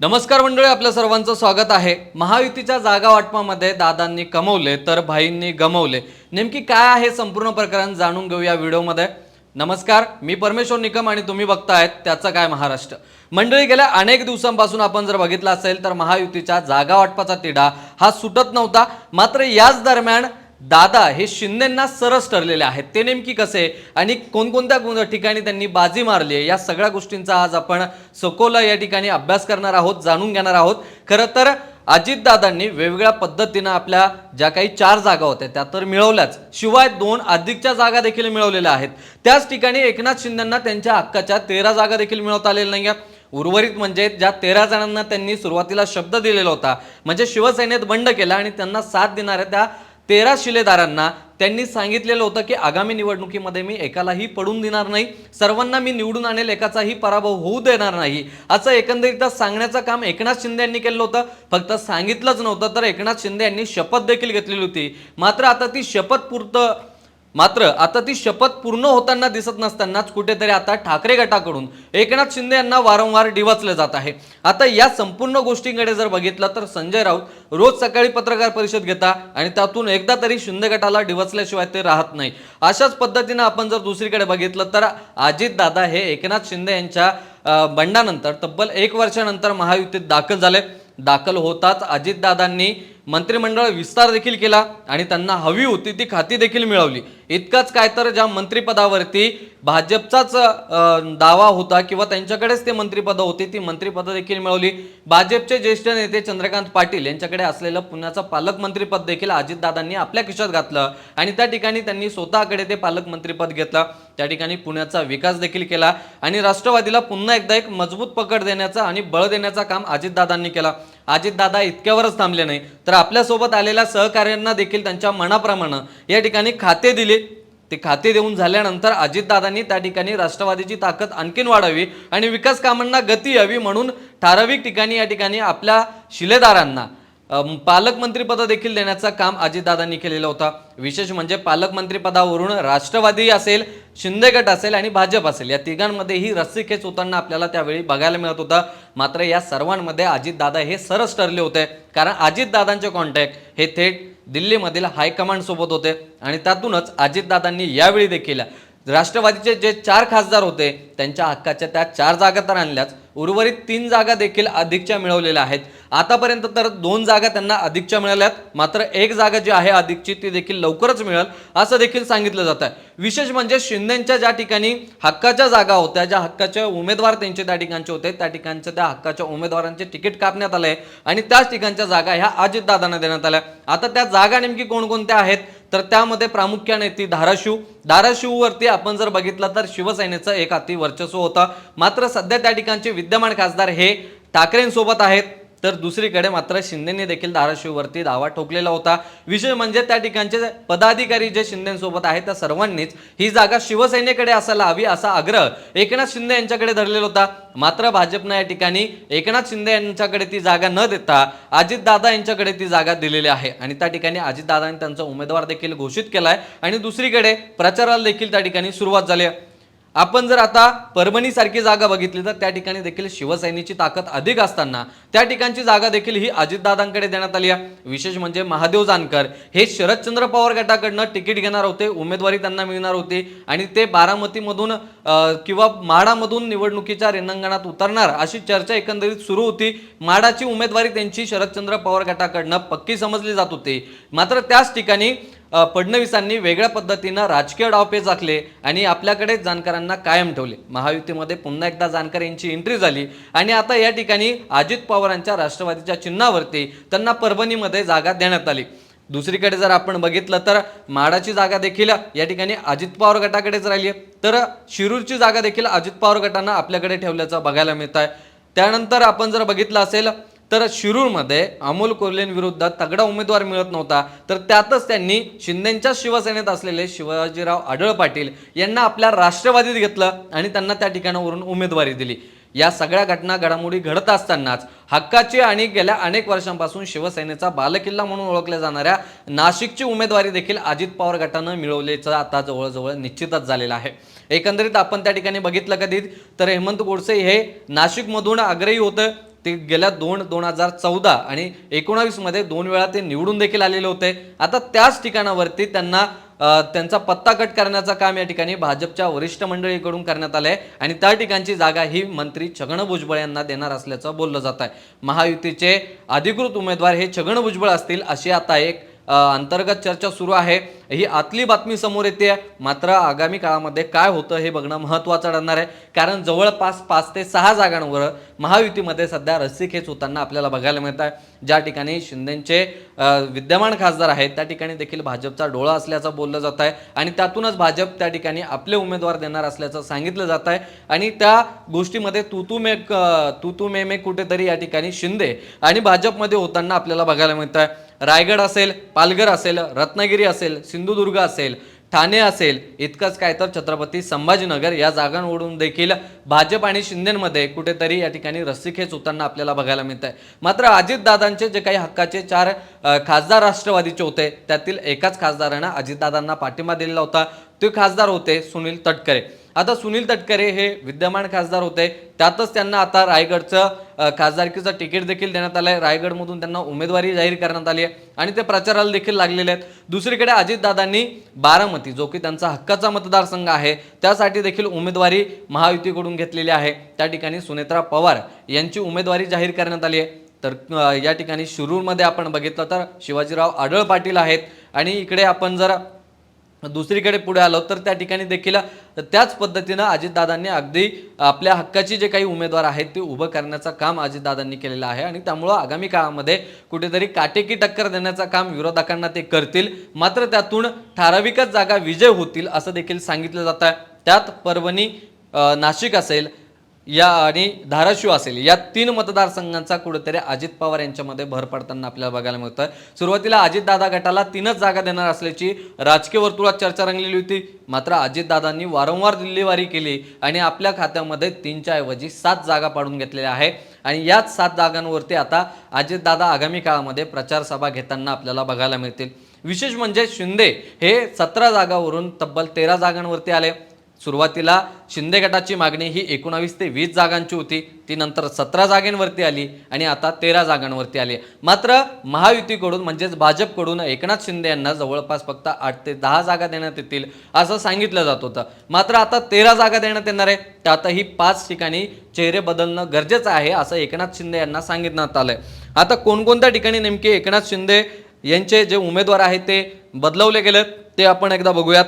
नमस्कार मंडळी आपल्या सर्वांचं स्वागत आहे. महायुतीच्या जागा वाटपामध्ये दादांनी कमवले तर भाईंनी गमवले. नेमकी काय आहे संपूर्ण प्रकरण जाणून घेऊ या व्हिडिओमध्ये. नमस्कार मी परमेश्वर निकम आणि तुम्ही बघतायत त्याचं काय महाराष्ट्र. मंडळी गेल्या अनेक दिवसांपासून आपण जर बघितलं असेल तर महायुतीच्या जागा वाटपाचा तिढा हा सुटत नव्हता. मात्र याच दरम्यान दादा हे शिंदेंना सरस ठरलेले आहेत. ते नेमकी कसे? आणि कोणकोणत्या ठिकाणी त्यांनी बाजी मारली आहे? या सगळ्या गोष्टींचा आज आपण सखोल या ठिकाणी अभ्यास करणार आहोत जाणून घेणार आहोत. खरं तर अजितदादांनी वेगवेगळ्या पद्धतीनं आपल्या ज्या काही चार जागा होत्या त्या तर मिळवल्याच. शिवाय दोन अधिकच्या जागा देखील मिळवलेल्या आहेत. त्याच ठिकाणी एकनाथ शिंदेंना त्यांच्या हक्काच्या तेरा जागा देखील मिळवता आलेल्या नाही आहेत. उर्वरित म्हणजे ज्या तेरा जणांना त्यांनी सुरुवातीला शब्द दिलेला होता म्हणजे शिवसेनेत बंड केला आणि त्यांना साथ देणाऱ्या त्या तेरा शिलेदारांना त्यांनी सांगितलेलं होतं की आगामी निवडणुकीमध्ये मी एकालाही पडून देणार नाही. सर्वांना मी निवडून आणेल एकाचाही पराभव होऊ देणार नाही. असं एकंदरीत सांगण्याचं काम एकनाथ शिंदे यांनी केलं होतं. फक्त सांगितलंच नव्हतं तर एकनाथ शिंदे यांनी शपथ देखील घेतलेली होती. मात्र आता ती शपथपुरतं मात्र आता ती शपथ पूर्ण होताना दिसत नसतानाच कुठेतरी आता ठाकरे गटाकडून एकनाथ शिंदे यांना वारंवार डिवचलं जात आहे. आता या संपूर्ण गोष्टींकडे जर बघितलं तर संजय राऊत रोज सकाळी पत्रकार परिषद घेता आणि त्यातून एकदा तरी शिंदे गटाला डिवचल्याशिवाय ते राहत नाही. अशाच पद्धतीनं आपण जर दुसरीकडे बघितलं तर अजितदादा हे एकनाथ शिंदे यांच्या बंडानंतर तब्बल एक वर्षानंतर महायुतीत दाखल झाले. दाखल होताच अजितदादांनी मंत्रिमंडळ विस्तार देखील केला आणि त्यांना हवी होती ती खाती देखील मिळवली. इतकंच काय तर ज्या मंत्रिपदावरती भाजपचाच दावा होता किंवा त्यांच्याकडेच ते मंत्रिपदं होती ती मंत्रिपदं देखील मिळवली. भाजपचे ज्येष्ठ नेते चंद्रकांत पाटील यांच्याकडे असलेलं पुण्याचं पालकमंत्रीपद देखील अजितदादांनी आपल्या खिशात घातलं आणि त्या ठिकाणी त्यांनी स्वतःकडे ते पालकमंत्रीपद घेतलं. त्या ठिकाणी पुण्याचा विकास देखील केला आणि राष्ट्रवादीला पुन्हा एकदा एक मजबूत पकड देण्याचा आणि बळ देण्याचं काम अजितदादांनी केला. अजितदादा इतक्यावरच थांबले नाही. तर आपल्यासोबत आलेल्या सहकार्यांना देखील त्यांच्या मनाप्रमाणे या ठिकाणी खाते दिले. ते खाते देऊन झाल्यानंतर अजितदादांनी त्या ठिकाणी राष्ट्रवादीची ताकद आणखीन वाढावी आणि विकास कामांना गती यावी म्हणून ठराविक ठिकाणी या ठिकाणी आपल्या शिलेदारांना पालकमंत्रीपद देखील देण्याचं काम अजितदादांनी केलेलं होतं. विशेष म्हणजे पालकमंत्रीपदावरून राष्ट्रवादी असेल शिंदे गट असेल आणि भाजप असेल या तिघांमध्येही रस्सीखेच होताना आपल्याला त्यावेळी बघायला मिळत होतं. मात्र या सर्वांमध्ये अजितदादा हे सरस ठरले होते. कारण अजितदादांचे कॉन्टॅक्ट हे थेट दिल्लीमधील हायकमांडसोबत होते आणि त्यातूनच अजितदादांनी यावेळी देखील राष्ट्रवादीचे जे चार खासदार होते त्यांच्या हक्काच्या त्या चार जागा तर आणल्याच. उर्वरित तीन जागा देखील अधिकच्या मिळवलेल्या आहेत. आतापर्यंत तर दोन जागा त्यांना अधिकच्या मिळाल्यात. मात्र एक जागा जी आहे अधिकची ती देखील लवकरच मिळेल असं देखील सांगितलं जात आहे. विशेष म्हणजे शिंदेच्या ज्या ठिकाणी हक्काच्या जागा होत्या ज्या हक्काचे उमेदवार त्यांचे त्या ठिकाणचे होते त्या ठिकाणच्या त्या हक्काच्या उमेदवारांचे तिकीट कापण्यात आलंय आणि त्याच ठिकाणच्या जागा ह्या अजितदादांना देण्यात आल्या. आता त्या जागा नेमकी कोणकोणत्या आहेत? तर त्यामध्ये प्रामुख्याने ती धाराशिव. धाराशिववरती आपण जर बघितलं तर शिवसेनेचं एक अति वर्चस्व होतं. मात्र सध्या त्या ठिकाणचे विद्यमान खासदार हे ठाकरेंसोबत आहेत. तर दुसरीकडे मात्र शिंदेने देखील धाराशिववरती दावा ठोकलेला होता. विषय म्हणजे त्या ठिकाणचे पदाधिकारी जे शिंदेसोबत आहेत त्या सर्वांनीच ही जागा शिवसेनेकडे असायला हवी असा आग्रह एकनाथ शिंदे यांच्याकडे धरलेला होता. मात्र भाजपनं या ठिकाणी एकनाथ शिंदे यांच्याकडे ती जागा न देता अजितदादा यांच्याकडे ती जागा दिलेली आहे. आणि त्या ठिकाणी अजितदादांनी त्यांचा उमेदवार देखील घोषित केला आहे आणि दुसरीकडे प्रचाराला देखील त्या ठिकाणी सुरुवात झाली आहे. आपण जर आता परभणी सारखी जागा बघितली तर त्या ठिकाणी देखील शिवसेनेची ताकद अधिक असताना त्या ठिकाणची जागा देखील ही अजितदादांकडे देण्यात आली आहे. विशेष म्हणजे महादेव जानकर. हे शरदचंद्र पवार गटाकडनं तिकीट घेणार होते उमेदवारी त्यांना मिळणार होती आणि ते बारामतीमधून किंवा माडामधून निवडणुकीच्या रेणांगणात उतरणार अशी चर्चा एकंदरीत सुरू होती. माडाची उमेदवारी त्यांची शरदचंद्र पवार गटाकडनं पक्की समजली जात होती. मात्र त्याच ठिकाणी फडणवीसांनी वेगळ्या पद्धतीनं राजकीय डावपेच आखले आणि आपल्याकडे जानकरांना कायम ठेवले. महायुतीमध्ये पुन्हा एकदा जानकर यांची एंट्री झाली. आणि आता या ठिकाणी अजित पवारांच्या राष्ट्रवादीच्या चिन्हावरती त्यांना परभणीमध्ये जागा देण्यात आली. दुसरीकडे जर आपण बघितलं तर माडाची जागा देखील या ठिकाणी अजित पवार गटाकडेच राहिली आहे तर शिरूरची जागा देखील अजित पवार गटानं आपल्याकडे ठेवल्याचं बघायला मिळत आहे त्यानंतर आपण जर बघितलं असेल तर शिरूरमध्ये अमोल कोल्हेंविरुद्ध तगडा उमेदवार मिळत नव्हता. तर त्यातच त्यांनी शिंदेच्या शिवसेनेत असलेले शिवाजीराव आढळ पाटील यांना आपल्या राष्ट्रवादीत घेतलं आणि त्यांना त्या ठिकाणावरून उमेदवारी दिली. या सगळ्या घटना घडामोडी घडत असतानाच हक्काची आणि गेल्या अनेक वर्षांपासून शिवसेनेचा बालकिल्ला म्हणून ओळखल्या जाणाऱ्या नाशिकची उमेदवारी देखील अजित पवार गटानं मिळवल्याचं आता जवळजवळ निश्चितच झालेलं आहे. एकंदरीत आपण त्या ठिकाणी बघितलं कधी तर हेमंत गोडसे हे नाशिकमधून आग्रही होतं. ते गेल्या दोन दोन हजार चौदा आणि एकोणावीसमध्ये दोन वेळा ते निवडून देखील आलेले होते. आता त्याच ठिकाणावरती त्यांना त्यांचा पत्ता कट करण्याचं काम या ठिकाणी भाजपच्या वरिष्ठ मंडळीकडून करण्यात आलं आहे आणि त्या ठिकाणची जागा ही मंत्री छगन भुजबळ यांना देणार असल्याचं बोललं जात आहे महायुतीचे अधिकृत उमेदवार हे छगन भुजबळ असतील अशी आता एक अंतर्गत चर्चा सुरू आहे. ही आतली बातमी समोर येते. मात्र आगामी काळामध्ये काय होतं हे बघणं महत्त्वाचं ठरणार आहे. कारण जवळपास पाच ते सहा जागांवर महायुतीमध्ये सध्या रस्सीखेच होताना आपल्याला बघायला मिळत आहे. ज्या ठिकाणी शिंदेचे विद्यमान खासदार आहेत त्या ठिकाणी देखील भाजपचा डोळा असल्याचं बोललं जात आहे. आणि त्यातूनच भाजप त्या ठिकाणी आपले उमेदवार देणार असल्याचं सांगितलं जात आहे. आणि त्या गोष्टीमध्ये तू तू मे तू तू मे मे कुठेतरी या ठिकाणी शिंदे आणि भाजपमध्ये होताना आपल्याला बघायला मिळत आहे. रायगड असेल पालघर असेल रत्नागिरी असेल सिंधुदुर्ग असेल ठाणे असेल इतकंच काय तर छत्रपती संभाजीनगर या जागांवरून देखील भाजप आणि शिंदेमध्ये कुठेतरी या ठिकाणी रस्सीखेच होताना आपल्याला बघायला मिळत आहे मात्र अजितदादांचे जे काही हक्काचे चार खासदार राष्ट्रवादीचे होते त्यातील एकाच खासदारानं अजितदादांना पाठिंबा दिलेला होता. ते खासदार होते सुनील तटकरे. आता सुनील तटकरे हे विद्यमान खासदार होते. त्यातच त्यांना आता रायगडचं खासदारकीचं तिकीट देखील देण्यात आलं आहे रायगडमधून त्यांना उमेदवारी जाहीर करण्यात आली आहे. आणि ते प्रचाराला देखील लागलेले आहेत. दुसरीकडे अजितदादांनी बारामती जो की त्यांचा हक्काचा मतदारसंघ आहे त्यासाठी देखील उमेदवारी महायुतीकडून घेतलेली आहे. त्या ठिकाणी सुनेत्रा पवार यांची उमेदवारी जाहीर करण्यात आली आहे. तर या ठिकाणी शिरूरमध्ये आपण बघितलं तर शिवाजीराव आढळ पाटील आहेत. आणि इकडे आपण जर दुसरीकडे पुढे आलो तर त्या ठिकाणी देखील त्याच पद्धतीनं अजितदादांनी अगदी आपल्या हक्काची जे काही उमेदवार आहेत ते उभं करण्याचं काम अजितदादांनी केलेलं आहे. आणि त्यामुळं आगामी काळामध्ये कुठेतरी काटेकी टक्कर देण्याचं काम विरोधकांना ते करतील. मात्र त्यातून ठराविकच जागा विजय होतील असं देखील सांगितलं जात. आहे त्यात परभणी नाशिक असेल या आणि धाराशिव असेल या तीन मतदारसंघांचा कुठेतरी अजित पवार यांच्यामध्ये भर पडताना आपल्याला बघायला मिळतं सुरुवातीला अजितदादा गटाला तीनच जागा देणार असल्याची राजकीय वर्तुळात चर्चा रंगलेली होती. मात्र अजितदादांनी वारंवार दिल्लीवारी केली आणि आपल्या खात्यामध्ये तीनच्या ऐवजी सात जागा पाडून घेतलेल्या आहे. आणि याच सात जागांवरती आता अजितदादा आगामी काळामध्ये प्रचार सभा घेताना आपल्याला बघायला मिळतील. विशेष म्हणजे शिंदे हे सतरा जागावरून तब्बल तेरा जागांवरती आले. सुरुवातीला शिंदे गटाची मागणी ही एकोणावीस ते वीस जागांची होती. ती नंतर सतरा जागांवरती आली आणि आता तेरा जागांवरती आली. मात्र महायुतीकडून म्हणजेच भाजपकडून एकनाथ शिंदे यांना जवळपास फक्त आठ ते दहा जागा देण्यात येतील असं सांगितलं जात होतं. मात्र आता तेरा जागा देण्यात येणार आहे त्यातही पाच ठिकाणी चेहरे बदलणं गरजेचं आहे असं एकनाथ शिंदे यांना सांगितण्यात आलंय. आता कोणकोणत्या ठिकाणी नेमके एकनाथ शिंदे यांचे जे उमेदवार आहेत ते बदलवले गेलेत ते आपण एकदा बघूयात.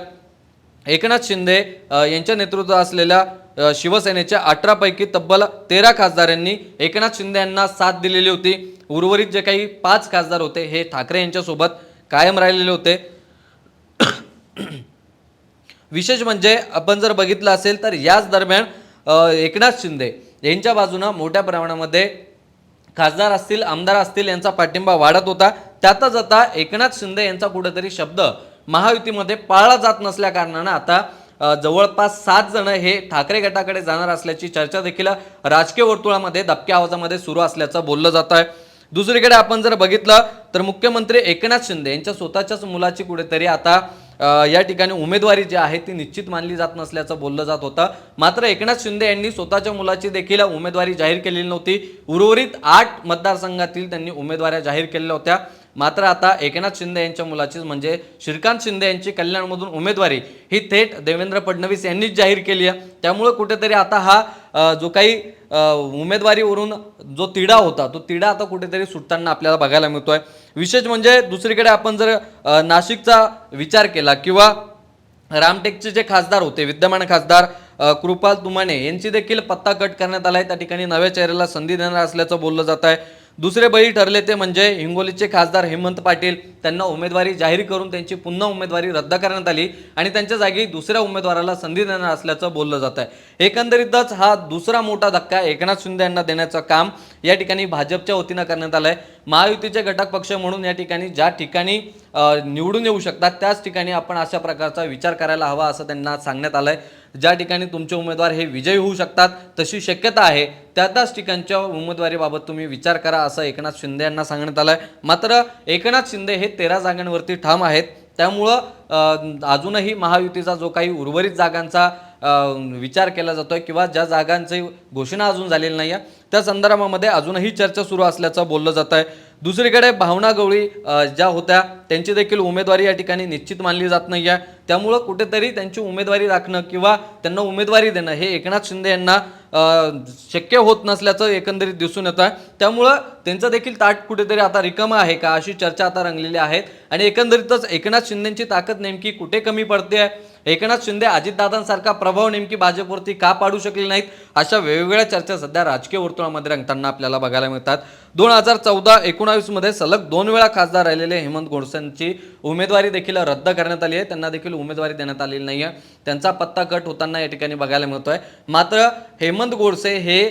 एकनाथ शिंदे यांच्या नेतृत्वात असलेल्या शिवसेनेच्या अठरापैकी तब्बल तेरा खासदारांनी एकनाथ शिंदे यांना साथ दिलेली होती. उर्वरित जे काही पाच खासदार होते हे ठाकरे यांच्यासोबत कायम राहिलेले होते. विशेष म्हणजे आपण जर बघितलं असेल तर याच दरम्यान एकनाथ शिंदे यांच्या बाजूनं मोठ्या प्रमाणामध्ये खासदार असतील आमदार असतील यांचा पाठिंबा वाढत होता. त्यातच आता एकनाथ शिंदे यांचा कुठेतरी शब्द महायुतीमध्ये पाळला जात नसल्या कारणानं आता जवळपास सात जण हे ठाकरे गटाकडे जाणार असल्याची चर्चा देखील राजकीय वर्तुळामध्ये दबक्या आवाजामध्ये सुरू असल्याचं बोललं जात आहे. दुसरीकडे आपण जर बघितलं तर मुख्यमंत्री एकनाथ शिंदे यांच्या स्वतःच्याच मुलाची कुठेतरी आता या ठिकाणी उमेदवारी जी आहे ती निश्चित मानली जात नसल्याचं बोललं जात होतं. मात्र एकनाथ शिंदे यांनी स्वतःच्या मुलाची देखील उमेदवारी जाहीर केलेली नव्हती. उर्वरित आठ मतदारसंघातील त्यांनी उमेदवाऱ्या जाहीर केलेल्या होत्या. मात्र आता एकनाथ शिंदे यांच्या मुलाचीच म्हणजे श्रीकांत शिंदे यांची कल्याणमधून उमेदवारी ही थेट देवेंद्र फडणवीस यांनीच जाहीर केली आहे. त्यामुळे कुठेतरी आता हा जो काही उमेदवारीवरून जो तिढा होता तो तिढा आता कुठेतरी सुटताना आपल्याला बघायला मिळतोय. विशेष म्हणजे दुसरीकडे आपण जर नाशिकचा विचार केला किंवा रामटेकचे जे खासदार होते विद्यमान खासदार कृपाल तुमाने यांची देखील पत्ता कट करण्यात आला आहे त्या ठिकाणी नव्या चेहऱ्याला संधी देणार असल्याचं बोललं जात आहे दुसरे बळी ठरले ते म्हणजे हिंगोलीचे खासदार हेमंत पाटील. त्यांना उमेदवारी जाहीर करून त्यांची पुन्हा उमेदवारी रद्द करण्यात आली आणि त्यांच्या जागी दुसऱ्या उमेदवाराला संधी देणार असल्याचं बोललं जात आहे. एकंदरीतच हा दुसरा मोठा धक्का एकनाथ शिंदे यांना देण्याचं काम या ठिकाणी भाजपच्या वतीनं करण्यात आलं आहे महायुतीचे घटक पक्ष म्हणून या ठिकाणी ज्या ठिकाणी निवडून येऊ शकतात त्याच ठिकाणी आपण अशा प्रकारचा विचार करायला हवा असं त्यांना सांगण्यात आलं आहे ज्या ठिकाणी तुमचे उमेदवार हे विजयी होऊ शकतात तशी शक्यता आहे. त्या त्याच ठिकाणच्या उमेदवारीबाबत तुम्ही विचार करा असं एकनाथ शिंदे यांना सांगण्यात आलं आहे मात्र एकनाथ शिंदे हे तेरा जागांवरती ठाम आहेत. त्यामुळं अजूनही महायुतीचा जो काही उर्वरित जागांचा विचार केला जातोय किंवा ज्या जागांची घोषणा अजून झालेली नाही आहे त्या संदर्भामध्ये अजूनही चर्चा सुरू असल्याचं बोललं जात आहे दुसरीकडे भावना गवळी ज्या होत्या त्यांची देखील उमेदवारी या ठिकाणी निश्चित मानली जात नाही आहे. त्यामुळं कुठेतरी त्यांची उमेदवारी राखणं किंवा त्यांना उमेदवारी देणं हे एकनाथ शिंदे यांना शक्य होत नसल्याचं एकंदरीत दिसून येतं आहे. त्यामुळं त्यांचं देखील ताट कुठेतरी आता रिकामं आहे का अशी चर्चा आता रंगलेली आहेत. आणि एकंदरीतच एकनाथ शिंदेची ताकद नेमकी कुठे कमी पडते आहे? एकनाथ शिंदे अजितदादांसारखा प्रभाव नेमकी भाजपवरती का पाडू शकले नाहीत? अशा वेगवेगळ्या चर्चा सध्या राजकीय वर्तुळामध्ये रंगताना आपल्याला बघायला मिळतात. दोन हजार चौदा एकोणावीसमध्ये सलग दोन वेळा खासदार राहिलेले हेमंत गोडसेंची उमेदवारी देखील रद्द करण्यात आली आहे. त्यांना देखील उमेदवारी देण्यात आलेली नाही आहे त्यांचा पत्ता कट होताना या ठिकाणी बघायला मिळतोय. मात्र हेमंत गोडसे हे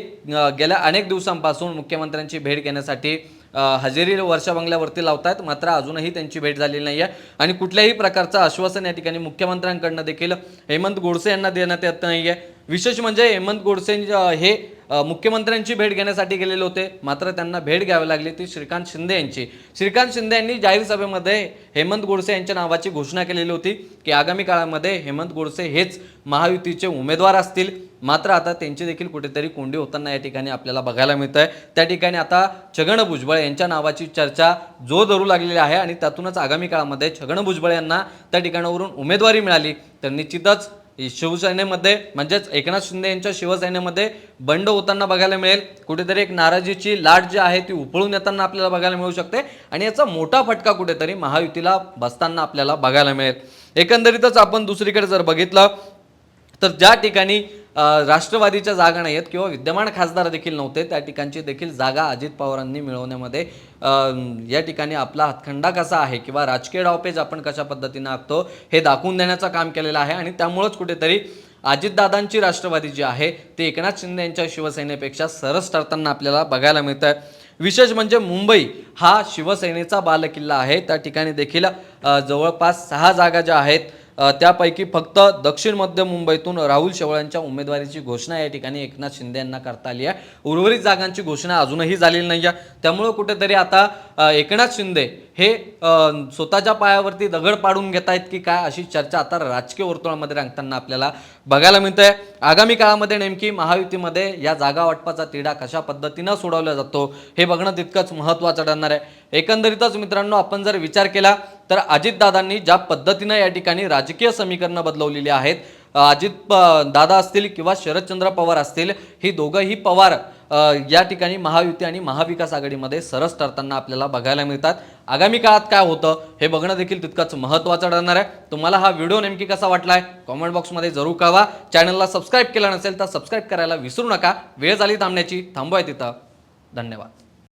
गेल्या अनेक दिवसांपासून मुख्यमंत्र्यांची भेट घेण्यासाठी हजेरी वर्षा बंगल्यावरती लावतायत. मात्र अजूनही त्यांची भेट झालेली नाही आहे आणि कुठल्याही प्रकारचं आश्वासन या ठिकाणी मुख्यमंत्र्यांकडनं देखील हेमंत गोडसे यांना देण्यात येत नाही आहे विशेष म्हणजे हेमंत गोडसे हे मुख्यमंत्र्यांची भेट घेण्यासाठी गेलेले होते. मात्र त्यांना भेट घ्यावी लागली ती श्रीकांत शिंदे यांची. श्रीकांत शिंदे यांनी जाहीर सभेमध्ये हेमंत गोडसे यांच्या नावाची घोषणा केलेली होती की आगामी काळामध्ये हेमंत गोडसे हेच महायुतीचे उमेदवार असतील. मात्र आता त्यांची देखील कुठेतरी कोंडी होताना या ठिकाणी आपल्याला बघायला मिळत आहे त्या ठिकाणी आता छगन भुजबळ यांच्या नावाची चर्चा जो धरू लागलेली आहे आणि त्यातूनच आगामी काळामध्ये छगन भुजबळ यांना त्या ठिकाणावरून उमेदवारी मिळाली. तर निश्चितच शिवसेनेमध्ये म्हणजेच एकनाथ शिंदे यांच्या शिवसेनेमध्ये बंड होताना बघायला मिळेल. कुठेतरी एक नाराजीची लाट जी आहे ती उपळून येताना आपल्याला बघायला मिळू शकते. आणि याचा मोठा फटका कुठेतरी महायुतीला बसताना आपल्याला बघायला मिळेल. एकंदरीतच आपण दुसरीकडे जर बघितलं तर ज्या ठिकाणी राष्ट्रवादीच्या जागा नाही आहेत किंवा विद्यमान खासदार देखील नव्हते त्या ठिकाणची देखील जागा अजित पवारांनी मिळवण्यामध्ये या ठिकाणी आपला हातखंडा कसा आहे किंवा राजकीय डावपेज आपण कशा पद्धतीनं आखतो हे दाखवून देण्याचं काम केलेलं आहे. आणि त्यामुळंच कुठेतरी अजितदादांची राष्ट्रवादी जी आहे ती एकनाथ शिंदे यांच्या शिवसेनेपेक्षा सरस ठरताना आपल्याला बघायला मिळतं आहे विशेष म्हणजे मुंबई हा शिवसेनेचा बालकिल्ला आहे. त्या ठिकाणी देखील जवळपास सहा जागा ज्या आहेत त्यापैकी फक्त दक्षिण मध्य मुंबईतून राहुल शेवळ्यांच्या उमेदवारीची घोषणा या ठिकाणी एकनाथ शिंदे यांना करता आली आहे. उर्वरित जागांची घोषणा अजूनही झालेली नाही आहे त्यामुळं कुठेतरी आता एकनाथ शिंदे हे स्वतःच्या पायावरती दगड पाडून घेत आहेत की काय अशी चर्चा आता राजकीय वर्तुळामध्ये रंगताना आपल्याला बघायला मिळतंय. आहे आगामी काळामध्ये नेमकी महायुतीमध्ये या जागा वाटपाचा तिढा कशा पद्धतीनं सोडवला जातो हे बघणं तितकंच महत्त्वाचं ठरणार आहे. एकंदरीतच मित्रांनो आपण जर विचार केला तर अजितदादांनी ज्या पद्धतीनं या ठिकाणी राजकीय समीकरणं बदलवलेली आहेत अजित प- दादा असतील किंवा शरदचंद्र पवार असतील ही दोघंही पवार या ठिकाणी महायुती आणि महाविकास आघाडीमध्ये सरस ठरताना आपल्याला बघायला मिळतात. आगामी काळात काय होतं हे बघणं देखील तितकंच महत्त्वाचं ठरणार आहे. तुम्हाला हा व्हिडिओ नेमकी कसा वाटलाय कॉमेंट बॉक्समध्ये जरूर कळवा. चॅनलला सबस्क्राईब केला नसेल तर सबस्क्राईब करायला विसरू नका. वेळ झाली थांबण्याची थांबवाय तिथं. धन्यवाद.